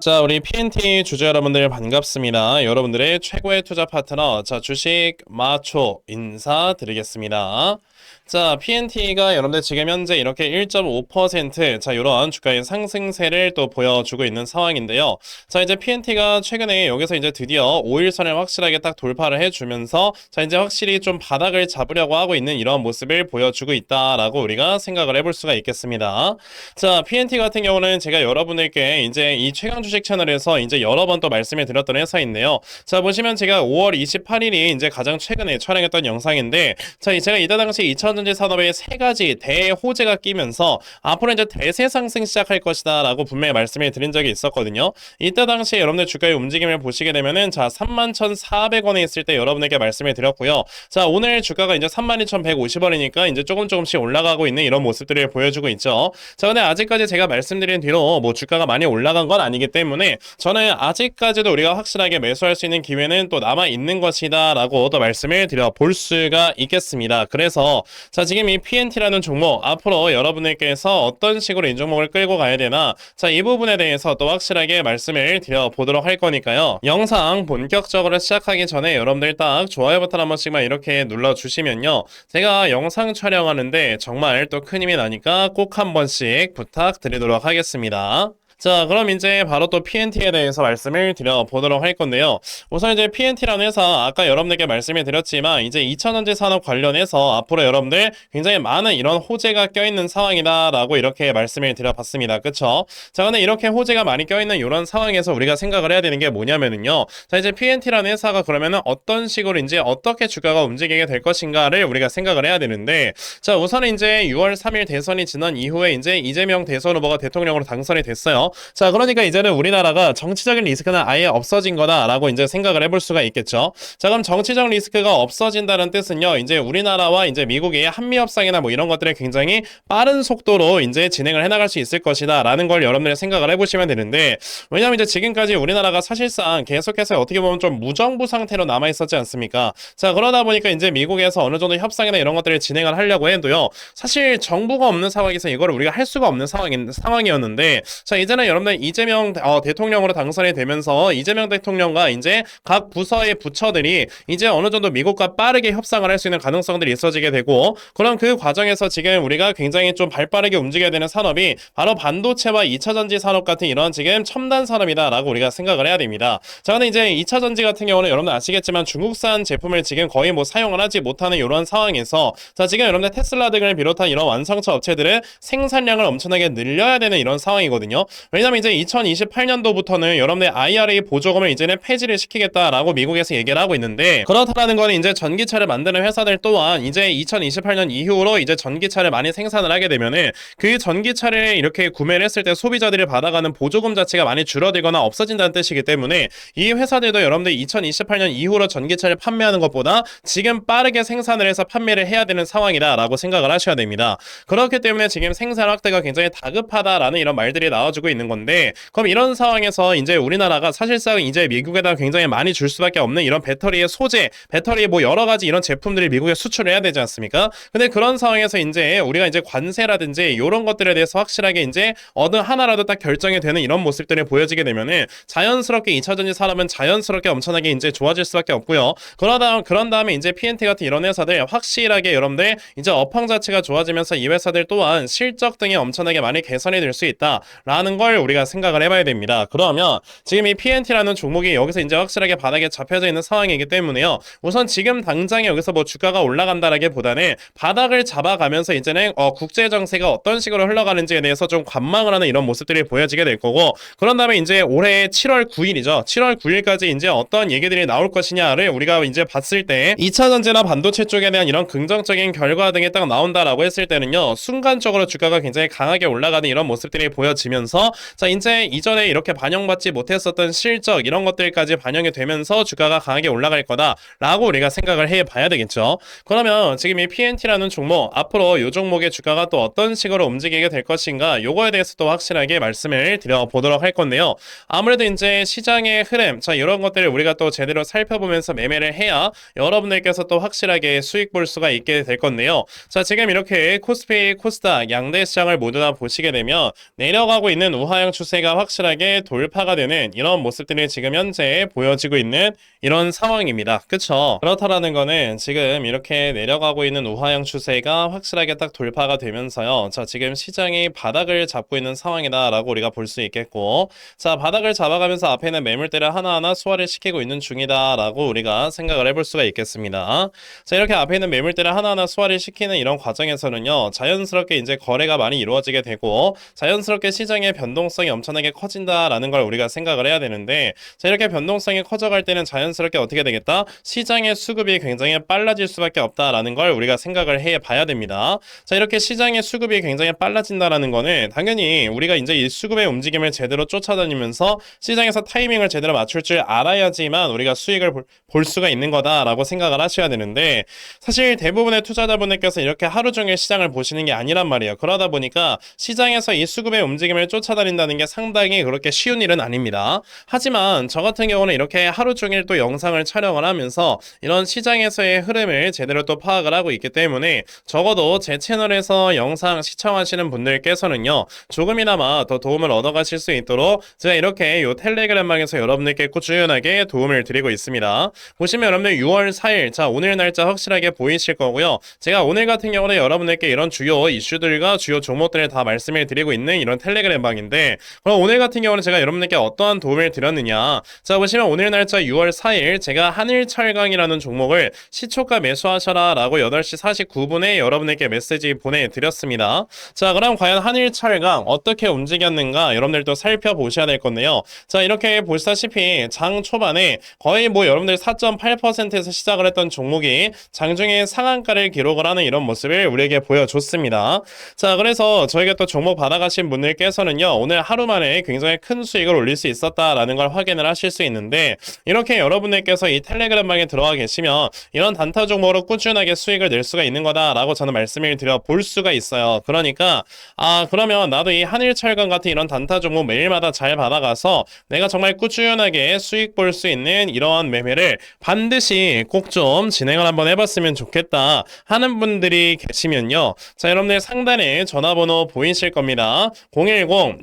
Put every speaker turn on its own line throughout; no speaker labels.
자, 우리 PNT 주주 여러분들 반갑습니다. 여러분들의 최고의 투자 파트너, 자, 주식 마초 인사드리겠습니다. 자, PNT가 여러분들 지금 현재 이렇게 1.5% 자, 이런 주가의 상승세를 또 보여주고 있는 상황인데요. 자, 이제 PNT가 최근에 여기서 이제 드디어 5일선을 확실하게 딱 돌파를 해주면서 자, 이제 확실히 좀 바닥을 잡으려고 하고 있는 이런 모습을 보여주고 있다라고 우리가 생각을 해볼 수가 있겠습니다. 자, PNT 같은 경우는 제가 여러분들께 이제 이 최강 주식 채널에서 이제 여러 번 또 말씀을 드렸던 회사인데요. 자, 보시면 제가 5월 28일이 이제 가장 최근에 촬영했던 영상인데, 자, 이 제가 이때 당시 2000전지 산업에 세 가지 대호재가 끼면서 앞으로 이제 대세 상승 시작할 것이다 라고 분명히 말씀을 드린 적이 있었거든요. 이때 당시에 여러분들 주가의 움직임을 보시게 되면은 자, 31,400원에 있을 때 여러분에게 말씀을 드렸고요. 자, 오늘 주가가 이제 32,150원이니까 이제 조금 조금씩 올라가고 있는 이런 모습들을 보여주고 있죠. 자, 근데 아직까지 제가 말씀드린 뒤로 뭐 주가가 많이 올라간 건 아니기 때문에 저는 아직까지도 우리가 확실하게 매수할 수 있는 기회는 또 남아 있는 것이다 라고 또 말씀을 드려 볼 수가 있겠습니다. 그래서 자, 지금 이 PNT라는 종목 앞으로 여러분들께서 어떤 식으로 이 종목을 끌고 가야 되나 자, 이 부분에 대해서 또 확실하게 말씀을 드려 보도록 할 거니까요. 영상 본격적으로 시작하기 전에 여러분들 딱 좋아요 버튼 한 번씩만 이렇게 눌러 주시면요. 제가 영상 촬영하는데 정말 또 큰 힘이 나니까 꼭 한 번씩 부탁드리도록 하겠습니다. 자, 그럼 이제 바로 또 PNT에 대해서 말씀을 드려보도록 할 건데요. 우선 이제 PNT라는 회사, 아까 여러분들께 말씀을 드렸지만, 이제 2000원제 산업 관련해서 앞으로 여러분들 굉장히 많은 이런 호재가 껴있는 상황이다라고 이렇게 말씀을 드려봤습니다. 그쵸? 자, 근데 이렇게 호재가 많이 껴있는 이런 상황에서 우리가 생각을 해야 되는 게 뭐냐면은요. 자, 이제 PNT라는 회사가 그러면은 어떤 식으로 이제 어떻게 주가가 움직이게 될 것인가를 우리가 생각을 해야 되는데, 자, 우선 이제 6월 3일 대선이 지난 이후에 이제 이재명 대선 후보가 대통령으로 당선이 됐어요. 자, 그러니까 이제는 우리나라가 정치적인 리스크는 아예 없어진 거다라고 이제 생각을 해볼 수가 있겠죠. 자, 그럼 정치적 리스크가 없어진다는 뜻은요, 이제 우리나라와 이제 미국의 한미 협상이나 뭐 이런 것들을 굉장히 빠른 속도로 이제 진행을 해나갈 수 있을 것이다라는 걸 여러분들이 생각을 해보시면 되는데, 왜냐면 이제 지금까지 우리나라가 사실상 계속해서 어떻게 보면 좀 무정부 상태로 남아 있었지 않습니까? 자, 그러다 보니까 이제 미국에서 어느 정도 협상이나 이런 것들을 진행을 하려고 해도요, 사실 정부가 없는 상황에서 이거를 우리가 할 수가 없는 상황인 상황이었는데, 자, 이제 는 여러분들 이재명 어, 대통령으로 당선이 되면서 이재명 대통령과 이제 각 부서의 부처들이 이제 어느 정도 미국과 빠르게 협상을 할 수 있는 가능성들이 있어지게 되고 그럼 그 과정에서 지금 우리가 굉장히 좀 발빠르게 움직여야 되는 산업이 바로 반도체와 2차 전지 산업 같은 이런 지금 첨단 산업이다라고 우리가 생각을 해야 됩니다. 자, 근데 이제 2차 전지 같은 경우는 여러분들 아시겠지만 중국산 제품을 지금 거의 뭐 사용을 하지 못하는 이런 상황에서 자, 지금 여러분들 테슬라 등을 비롯한 이런 완성차 업체들은 생산량을 엄청나게 늘려야 되는 이런 상황이거든요. 왜냐면 이제 2028년도부터는 여러분의 IRA 보조금을 이제는 폐지를 시키겠다라고 미국에서 얘기를 하고 있는데 그렇다라는 거는 이제 전기차를 만드는 회사들 또한 이제 2028년 이후로 이제 전기차를 많이 생산을 하게 되면은 그 전기차를 이렇게 구매를 했을 때 소비자들이 받아가는 보조금 자체가 많이 줄어들거나 없어진다는 뜻이기 때문에 이 회사들도 여러분들 2028년 이후로 전기차를 판매하는 것보다 지금 빠르게 생산을 해서 판매를 해야 되는 상황이다라고 생각을 하셔야 됩니다. 그렇기 때문에 지금 생산 확대가 굉장히 다급하다라는 이런 말들이 나와주고 있는 건데 그럼 이런 상황에서 이제 우리나라가 사실상 이제 미국에다 굉장히 많이 줄 수밖에 없는 이런 배터리의 소재, 배터리 뭐 여러 가지 이런 제품들이 미국에 수출을 해야 되지 않습니까? 근데 그런 상황에서 이제 우리가 이제 관세라든지 이런 것들에 대해서 확실하게 이제 어느 하나라도 딱 결정이 되는 이런 모습들이 보여지게 되면은 자연스럽게 2차 전지 산업은 자연스럽게 엄청나게 이제 좋아질 수밖에 없고요. 그러다 그런 다음에 이제 PNT 같은 이런 회사들 확실하게 여러분들 이제 업황 자체가 좋아지면서 이 회사들 또한 실적 등이 엄청나게 많이 개선이 될 수 있다라는 걸 우리가 생각을 해봐야 됩니다. 그러면 지금 이 PNT라는 종목이 여기서 이제 확실하게 바닥에 잡혀져 있는 상황이기 때문에요. 우선 지금 당장에 여기서 뭐 주가가 올라간다라기보다는 바닥을 잡아가면서 이제는 어, 국제 정세가 어떤 식으로 흘러가는지에 대해서 좀 관망을 하는 이런 모습들이 보여지게 될 거고 그런 다음에 이제 올해 7월 9일이죠. 7월 9일까지 이제 어떤 얘기들이 나올 것이냐를 우리가 이제 봤을 때 2차 전지나 반도체 쪽에 대한 이런 긍정적인 결과 등이 딱 나온다라고 했을 때는요. 순간적으로 주가가 굉장히 강하게 올라가는 이런 모습들이 보여지면서 자 이제 이전에 이렇게 반영받지 못했었던 실적 이런 것들까지 반영이 되면서 주가가 강하게 올라갈 거다라고 우리가 생각을 해 봐야 되겠죠. 그러면 지금 이 PNT라는 종목 앞으로 이 종목의 주가가 또 어떤 식으로 움직이게 될 것인가 요거에 대해서 또 확실하게 말씀을 드려 보도록 할 건데요. 아무래도 이제 시장의 흐름 자 이런 것들을 우리가 또 제대로 살펴보면서 매매를 해야 여러분들께서 또 확실하게 수익 볼 수가 있게 될 건데요. 자 지금 이렇게 코스피 코스닥 양대 시장을 모두 다 보시게 되면 내려가고 있는 우하 향 추세가 확실하게 돌파가 되는 이런 모습들이 지금 현재 보여지고 있는 이런 상황입니다. 그쵸? 그렇다라는 거는 지금 이렇게 내려가고 있는 우하향 추세가 확실하게 딱 돌파가 되면서요. 자, 지금 시장이 바닥을 잡고 있는 상황이다라고 우리가 볼 수 있겠고, 자, 바닥을 잡아가면서 앞에 있는 매물대를 하나하나 소화를 시키고 있는 중이다라고 우리가 생각을 해볼 수가 있겠습니다. 자, 이렇게 앞에 있는 매물대를 하나하나 소화를 시키는 이런 과정에서는요, 자연스럽게 이제 거래가 많이 이루어지게 되고, 자연스럽게 시장의 변동 성이 엄청나게 커진다라는 걸 우리가 생각을 해야 되는데, 자, 이렇게 변동성이 커져갈 때는 자연스럽게 어떻게 되겠다? 시장의 수급이 굉장히 빨라질 수밖에 없다라는 걸 우리가 생각을 해 봐야 됩니다. 자, 이렇게 시장의 수급이 굉장히 빨라진다라는 거는 당연히 우리가 이제 이 수급의 움직임을 제대로 쫓아다니면서 시장에서 타이밍을 제대로 맞출 줄 알아야지만 우리가 수익을 볼, 볼 수가 있는 거다라고 생각을 하셔야 되는데 사실 대부분의 투자자분들께서 이렇게 하루 종일 시장을 보시는 게 아니란 말이에요. 그러다 보니까 시장에서 이 수급의 움직임을 쫓아 다닌다는 게 상당히 그렇게 쉬운 일은 아닙니다. 하지만 저 같은 경우는 이렇게 하루 종일 또 영상을 촬영을 하면서 이런 시장에서의 흐름을 제대로 또 파악을 하고 있기 때문에 적어도 제 채널에서 영상 시청하시는 분들께서는요 조금이나마 더 도움을 얻어가실 수 있도록 제가 이렇게 요 텔레그램방에서 여러분들께 꾸준하게 도움을 드리고 있습니다. 보시면 여러분들 6월 4일 자 오늘 날짜 확실하게 보이실 거고요. 제가 오늘 같은 경우는 여러분들께 이런 주요 이슈들과 주요 종목들을 다 말씀을 드리고 있는 이런 텔레그램 방인데 그럼 오늘 같은 경우는 제가 여러분들께 어떠한 도움을 드렸느냐 자 보시면 오늘 날짜 6월 4일 제가 한일철강이라는 종목을 시초가 매수하셔라 라고 8시 49분에 여러분들께 메시지 보내드렸습니다. 자 그럼 과연 한일철강 어떻게 움직였는가 여러분들도 살펴보셔야 될 건데요. 자 이렇게 보시다시피 장 초반에 거의 뭐 여러분들 4.8%에서 시작을 했던 종목이 장중에 상한가를 기록을 하는 이런 모습을 우리에게 보여줬습니다. 자 그래서 저에게 또 종목 받아가신 분들께서는요 오늘 하루 만에 굉장히 큰 수익을 올릴 수 있었다라는 걸 확인을 하실 수 있는데 이렇게 여러분들께서 이 텔레그램방에 들어가 계시면 이런 단타 종목으로 꾸준하게 수익을 낼 수가 있는 거다라고 저는 말씀을 드려 볼 수가 있어요. 그러니까 아 그러면 나도 이 한일철강 같은 이런 단타 종목 매일마다 잘 받아가서 내가 정말 꾸준하게 수익 볼 수 있는 이러한 매매를 반드시 꼭 좀 진행을 한번 해봤으면 좋겠다 하는 분들이 계시면요. 자 여러분들 상단에 전화번호 보이실 겁니다.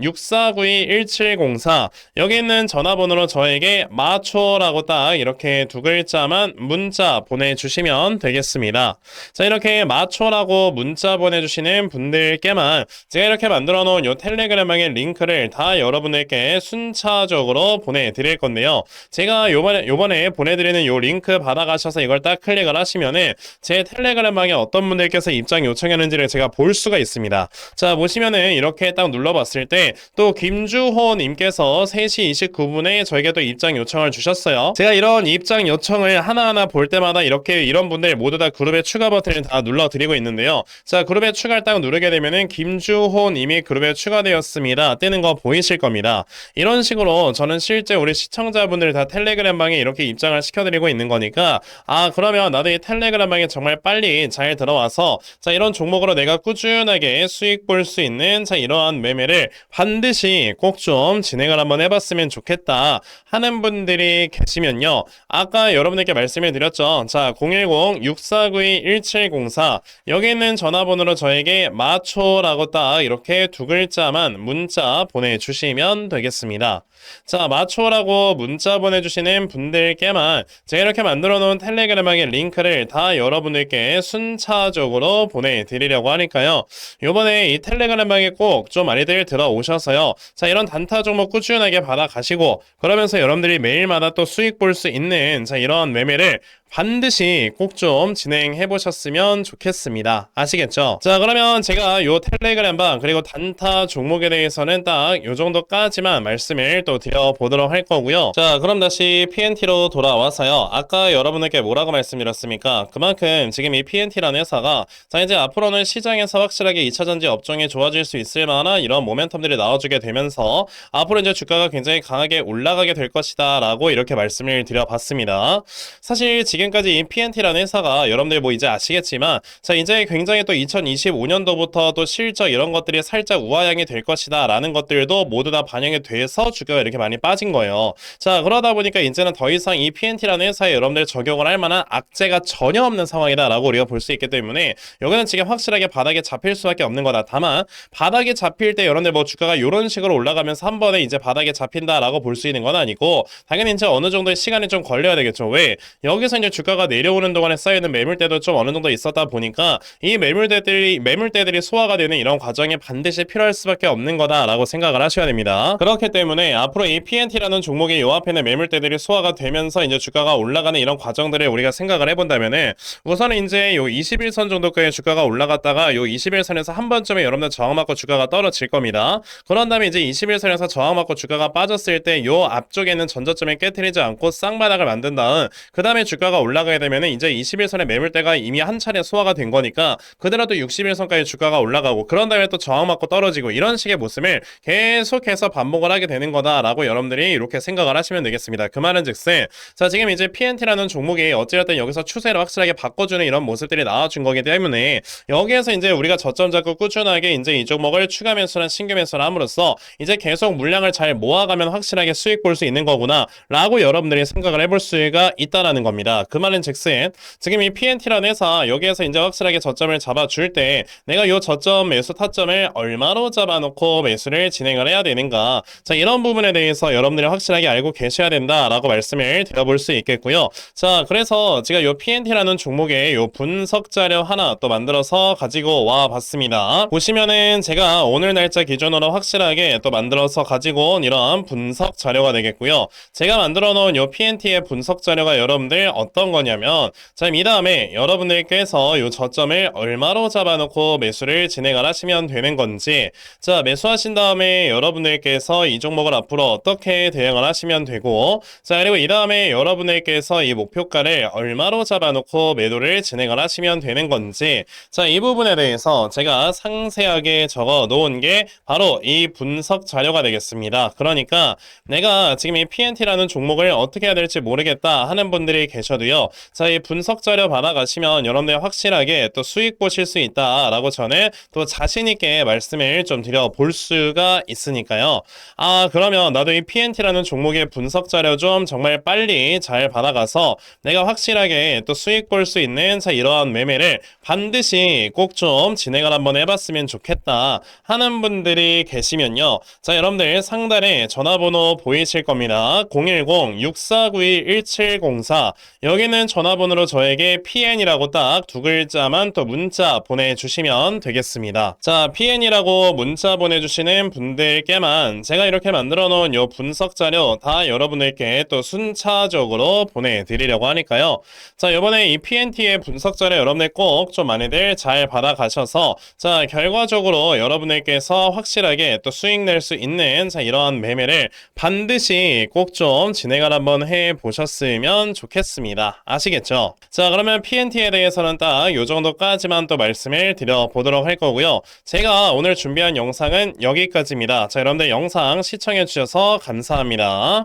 010-6492-1704 여기 있는 전화번호로 저에게 마초라고 딱 이렇게 두 글자만 문자 보내주시면 되겠습니다. 자 이렇게 마초라고 문자 보내주시는 분들께만 제가 이렇게 만들어 놓은 요 텔레그램방의 링크를 다 여러분들께 순차적으로 보내드릴 건데요. 제가 요번에 요번에 보내드리는 요 링크 받아가셔서 이걸 딱 클릭을 하시면은 제 텔레그램방에 어떤 분들께서 입장 요청했는지를 제가 볼 수가 있습니다. 자 보시면은 이렇게 딱 눌러봤을 때또 김주호 님께서 3시 29분에 저에게 또 입장 요청을 주셨어요. 제가 이런 입장 요청을 하나하나 볼 때마다 이렇게 이런 분들 모두 다 그룹에 추가 버튼을 다 눌러드리고 있는데요. 자 그룹에 추가를 딱 누르게 되면은 김주호 님이 그룹에 추가되었습니다. 뜨는 거 보이실 겁니다. 이런 식으로 저는 실제 우리 시청자분들 다 텔레그램 방에 이렇게 입장을 시켜드리고 있는 거니까 아 그러면 나도 이 텔레그램 방에 정말 빨리 잘 들어와서 자 이런 종목으로 내가 꾸준하게 수익 볼 수 있는 자 이러한 매매를 반드시 꼭 좀 진행을 한번 해봤으면 좋겠다 하는 분들이 계시면요. 아까 여러분들께 말씀을 드렸죠. 자 010-6492-1704 여기 있는 전화번호로 저에게 마초라고 딱 이렇게 두 글자만 문자 보내주시면 되겠습니다. 자, 마초라고 문자 보내주시는 분들께만 제가 이렇게 만들어 놓은 텔레그램방의 링크를 다 여러분들께 순차적으로 보내드리려고 하니까요. 요번에 이 텔레그램방에 꼭 좀 많이들 들어오셔서 요. 자, 이런 단타 종목 꾸준하게 받아가시고 그러면서 여러분들이 매일마다 또 수익 볼 수 있는 자, 이런 매매를 반드시 꼭 좀 진행해 보셨으면 좋겠습니다. 아시겠죠? 자, 그러면 제가 요 텔레그램방 그리고 단타 종목에 대해서는 딱 요 정도까지만 말씀을 또 드려보도록 할 거고요. 자, 그럼 다시 PNT로 돌아와서요. 아까 여러분에게 뭐라고 말씀드렸습니까? 그만큼 지금 이 PNT라는 회사가 자, 이제 앞으로는 시장에서 확실하게 2차전지 업종이 좋아질 수 있을 만한 이런 모멘텀들이 나와주게 되면서 앞으로 이제 주가가 굉장히 강하게 올라가게 될 것이다 라고 이렇게 말씀을 드려봤습니다. 사실 지금 지금까지 이 PNT라는 회사가 여러분들 뭐 이제 아시겠지만 자 이제 굉장히 또 2025년도부터 또 실적 이런 것들이 살짝 우하향이 될 것이다 라는 것들도 모두 다 반영이 돼서 주가가 이렇게 많이 빠진 거예요. 자 그러다 보니까 이제는 더 이상 이 PNT라는 회사에 여러분들 적용을 할 만한 악재가 전혀 없는 상황이다 라고 우리가 볼 수 있기 때문에 여기는 지금 확실하게 바닥에 잡힐 수밖에 없는 거다. 다만 바닥에 잡힐 때 여러분들 뭐 주가가 이런 식으로 올라가면서 한 번에 이제 바닥에 잡힌다라고 볼 수 있는 건 아니고 당연히 이제 어느 정도의 시간이 좀 걸려야 되겠죠. 왜? 여기서 이제 주가가 내려오는 동안에 쌓이는 매물대도 좀 어느 정도 있었다 보니까 이 매물대들이 매물대들이 소화가 되는 이런 과정이 반드시 필요할 수밖에 없는 거다라고 생각을 하셔야 됩니다. 그렇기 때문에 앞으로 이 PNT라는 종목의 요 앞에 는 매물대들이 소화가 되면서 이제 주가가 올라가는 이런 과정들을 우리가 생각을 해본다면은 우선은 이제 요 21선 정도까지 주가가 올라갔다가 요 21선에서 한 번쯤에 여러분들 저항받고 주가가 떨어질 겁니다. 그런 다음에 이제 21선에서 저항받고 주가가 빠졌을 때 요 앞쪽에 있는 전저점을 깨뜨리지 않고 쌍바닥을 만든 다음 그 다음에 주가가 올라가게 되면은 이제 21선의 매물대가 이미 한 차례 소화가 된 거니까 그대로 또 61선까지 주가가 올라가고 그런 다음에 또 저항받고 떨어지고 이런 식의 모습을 계속해서 반복을 하게 되는 거다라고 여러분들이 이렇게 생각을 하시면 되겠습니다. 그 말은 즉슨 자 지금 이제 PNT라는 종목이 어찌됐든 여기서 추세를 확실하게 바꿔주는 이런 모습들이 나와준 거기 때문에 여기에서 이제 우리가 저점 잡고 꾸준하게 이제 이 종목을 추가 매수랑 신규 매수를 함으로써 이제 계속 물량을 잘 모아가면 확실하게 수익 볼 수 있는 거구나 라고 여러분들이 생각을 해볼 수가 있다라는 겁니다. 그 말은 즉슨 지금 이 PNT라는 회사 여기에서 이제 확실하게 저점을 잡아줄 때 내가 요 저점 매수 타점을 얼마로 잡아놓고 매수를 진행을 해야 되는가 자 이런 부분에 대해서 여러분들이 확실하게 알고 계셔야 된다라고 말씀을 드려볼 수 있겠고요. 자 그래서 제가 요 PNT라는 종목의 요 분석 자료 하나 또 만들어서 가지고 와 봤습니다. 보시면은 제가 오늘 날짜 기준으로 확실하게 또 만들어서 가지고 온 이런 분석 자료가 되겠고요. 제가 만들어 놓은 요 PNT의 분석 자료가 여러분들 어떤 거냐면 자, 이 다음에 여러분들께서 요 저점을 얼마로 잡아놓고 매수를 진행을 하시면 되는 건지 자, 매수하신 다음에 여러분들께서 이 종목을 앞으로 어떻게 대응을 하시면 되고 자, 그리고 이 다음에 여러분들께서 이 목표가를 얼마로 잡아놓고 매도를 진행을 하시면 되는 건지 자, 이 부분에 대해서 제가 상세하게 적어 놓은 게 바로 이 분석 자료가 되겠습니다. 그러니까 내가 지금 이 PNT라는 종목을 어떻게 해야 될지 모르겠다 하는 분들이 계셔도 요. 자, 이 분석 자료 받아가시면 여러분들 확실하게 또 수익 보실 수 있다라고 저는 또 자신있게 말씀을 좀 드려 볼 수가 있으니까요. 아, 그러면 나도 이 PNT라는 종목의 분석 자료 좀 정말 빨리 잘 받아가서 내가 확실하게 또 수익 볼 수 있는 자, 이러한 매매를 반드시 꼭 좀 진행을 한번 해봤으면 좋겠다 하는 분들이 계시면요. 자, 여러분들 상단에 전화번호 보이실 겁니다. 010-6491-1704 여기는 전화번호로 저에게 PN이라고 딱 두 글자만 또 문자 보내주시면 되겠습니다. 자, PN이라고 문자 보내주시는 분들께만 제가 이렇게 만들어 놓은 요 분석 자료 다 여러분들께 또 순차적으로 보내드리려고 하니까요. 자, 이번에 이 PNT의 분석 자료 여러분들 꼭 좀 많이들 잘 받아가셔서 자, 결과적으로 여러분들께서 확실하게 또 수익 낼 수 있는 자, 이러한 매매를 반드시 꼭 좀 진행을 한번 해 보셨으면 좋겠 습니다. 아시겠죠? 자, 그러면 PNT에 대해서는 딱 요 정도까지만 또 말씀을 드려 보도록 할 거고요. 제가 오늘 준비한 영상은 여기까지입니다. 자, 여러분들 영상 시청해 주셔서 감사합니다.